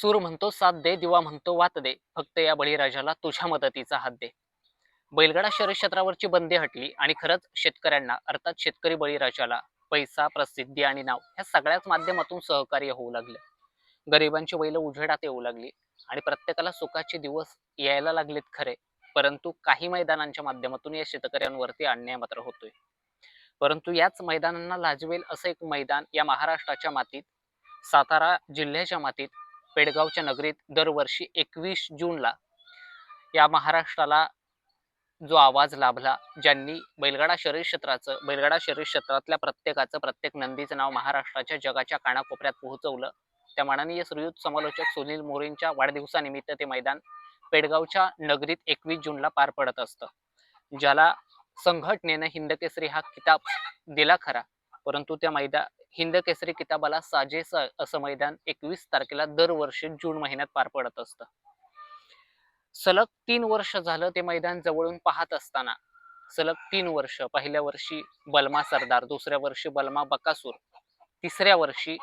सूर म्हणतो साथ दे दिवा म्हणतो वात दे. फक्त या बळीराजाला तुझ्या मदतीचा हात दे. बैलगाडा शर्यत क्षेत्रावरची बंदी हटली आणि खरंच शेतकऱ्यांना अर्थात शेतकरी बळीराजाला पैसा प्रसिद्धी आणि नाव ह्या सगळ्याच माध्यमातून सहकार्य होऊ लागले. गरिबांची बैल उजेडात येऊ लागली आणि प्रत्येकाला सुखाचे दिवस यायला लागलेत खरे. परंतु काही मैदानांच्या माध्यमातून या शेतकऱ्यांवरती अन्याय मात्र होतोय. परंतु याच मैदानांना लाजवेल असं एक मैदान या महाराष्ट्राच्या मातीत सातारा जिल्ह्याच्या मातीत पेडगावच्या नगरीत दरवर्षी एकवीस जूनला या महाराष्ट्राला जो आवाज लाभला ज्यांनी बैलगाडा शरीर क्षेत्राचं बैलगाडा शरीर क्षेत्रातल्या प्रत्येकाचं प्रत्येक नंदीचं नाव महाराष्ट्राच्या जगाच्या कानाकोपऱ्यात पोहोचवलं. त्या माननीय श्रीयुत समालोचक सुनील मोरेंच्या वाढदिवसानिमित्त ते मैदान पेडगावच्या नगरीत एकवीस जूनला पार पडत असतं ज्याला संघटनेनं हिंदकेसरी हा किताब दिला खरा परंतु त्या मैदान हिंद केसरी किताबाला साजेस असं मैदान एकवीस तारखेला दरवर्षी जून महिन्यात पार पडत असतं. सलग तीन वर्ष झालं ते मैदान जवळून पाहत असताना. सलग तीन वर्ष पहिल्या वर्षी बलमा सरदार दुसऱ्या वर्षी बलमा बकासूर तिसऱ्या वर्षी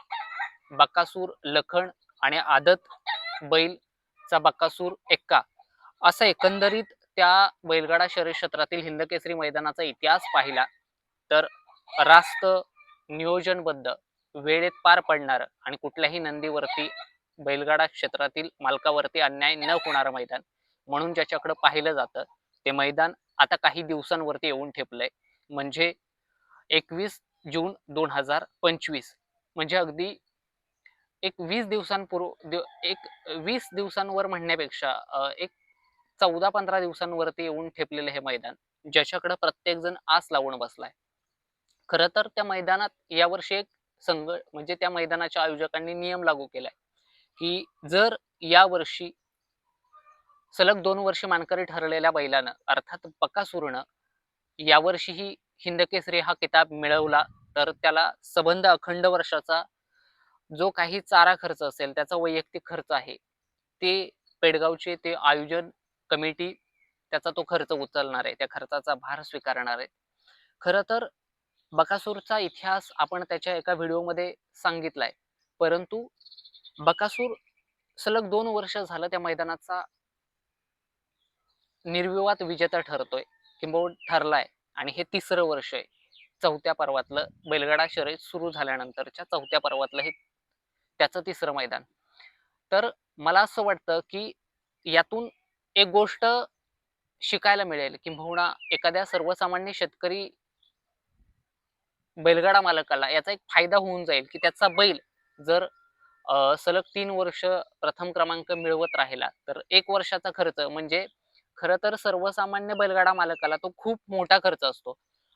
बकासूर लखण आणि आदत बैलचा बकासूर एक्का. असा एकंदरीत त्या बैलगाडा शरीर क्षेत्रातील हिंदकेसरी मैदानाचा इतिहास पाहिला तर रास्त नियोजनबद्ध वेळेत पार पडणार आणि कुठल्याही नंदीवरती बैलगाडा क्षेत्रातील मालकावरती अन्याय न होणारं मैदान म्हणून ज्याच्याकडे पाहिलं जातं ते मैदान आता काही दिवसांवरती येऊन ठेपलंय. म्हणजे एकवीस जून दोन हजार पंचवीस. म्हणजे अगदी एक वीस दिवसांपूर्व दिव- एक वीस दिवसांवर म्हणण्यापेक्षा एक चौदा पंधरा दिवसांवरती येऊन ठेपलेलं हे मैदान ज्याच्याकडे प्रत्येक जण आस लावून बसलाय. खरं तर त्या मैदानात यावर्षी एक संघ म्हणजे त्या मैदानाच्या आयोजकांनी नियम लागू केलाय. की जर यावर्षी सलग दोन वर्ष मानकरी ठरलेल्या बैलानं अर्थात बकासूरनं यावर्षीही हिंदकेसरी हा किताब मिळवला तर त्याला सबंध अखंड वर्षाचा जो काही चारा खर्च असेल त्याचा वैयक्तिक खर्च आहे ते पेडगावचे ते आयोजन कमिटी त्याचा तो खर्च उचलणार आहे त्या खर्चाचा भार स्वीकारणार आहे. खरं तर बकासूरचा इतिहास आपण त्याच्या एका व्हिडिओमध्ये सांगितलाय. परंतु बकासूर सलग दोन वर्ष झालं त्या मैदानाचा निर्विवाद विजेता ठरतोय किंबहुना ठरलाय. आणि हे तिसरं वर्ष आहे. चौथ्या पर्वातलं बैलगाडा शर्यत सुरू झाल्यानंतरच्या चौथ्या पर्वातलं हे त्याचं तिसरं मैदान. तर मला असं वाटतं की यातून एक गोष्ट शिकायला मिळेल किंबहुना एखाद्या सर्वसामान्य शेतकरी बैलगाडा मालकाला याचा एक फायदा होऊन जाईल की त्याचा बैल जर सलग तीन वर्ष प्रथम क्रमांक मिळवत राहिला तर एक वर्षाचा खर्च म्हणजे खरं तर सर्वसामान्य बैलगाडा मालकाला तो खूप मोठा खर्च असतो.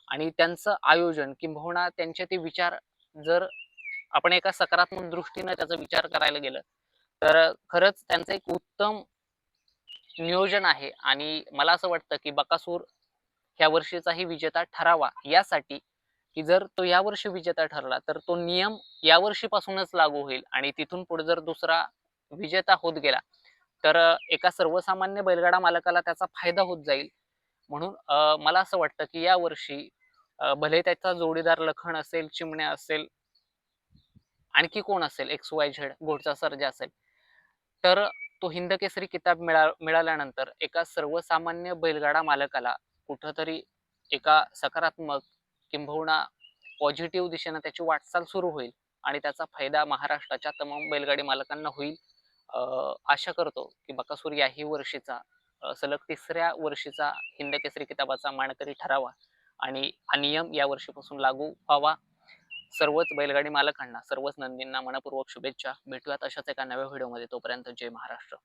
आणि त्यांचं आयोजन किंबहुना त्यांचे ते विचार जर आपण एका सकारात्मक दृष्टीने त्याचा विचार करायला गेलं तर खरंच त्यांचं एक उत्तम नियोजन आहे. आणि मला असं वाटतं की बकासूर ह्या वर्षीचाही विजेता ठरावा यासाठी की जर तो या वर्षी विजेता ठरला तर तो नियम यावर्षीपासूनच लागू होईल आणि तिथून पुढे जर दुसरा विजेता होत गेला तर एका सर्वसामान्य बैलगाडा मालकाला त्याचा फायदा होत जाईल. म्हणून मला असं वाटतं की या वर्षी भले त्याचा जोडीदार लखन असेल चिमण्या असेल आणखी कोण असेल एक्स वाय झेड घोडचा सर्जा असेल तर तो हिंद केसरी किताब मिळा मिळाल्यानंतर एका सर्वसामान्य बैलगाडा मालकाला कुठंतरी एका सकारात्मक किंबहुना पॉझिटिव्ह दिशेनं त्याची वाटचाल सुरू होईल आणि त्याचा फायदा महाराष्ट्राच्या तमाम बैलगाडी मालकांना होईल. आशा करतो की बकासूर याही वर्षीचा सलग तिसऱ्या वर्षीचा हिंद केसरी किताबाचा मानकरी ठरावा आणि हा नियम या वर्षीपासून लागू व्हावा. सर्वच बैलगाडी मालकांना सर्वच नंदींना मनपूर्वक शुभेच्छा. भेटूयात अशाच एका नव्या व्हिडिओमध्ये. तोपर्यंत जय महाराष्ट्र.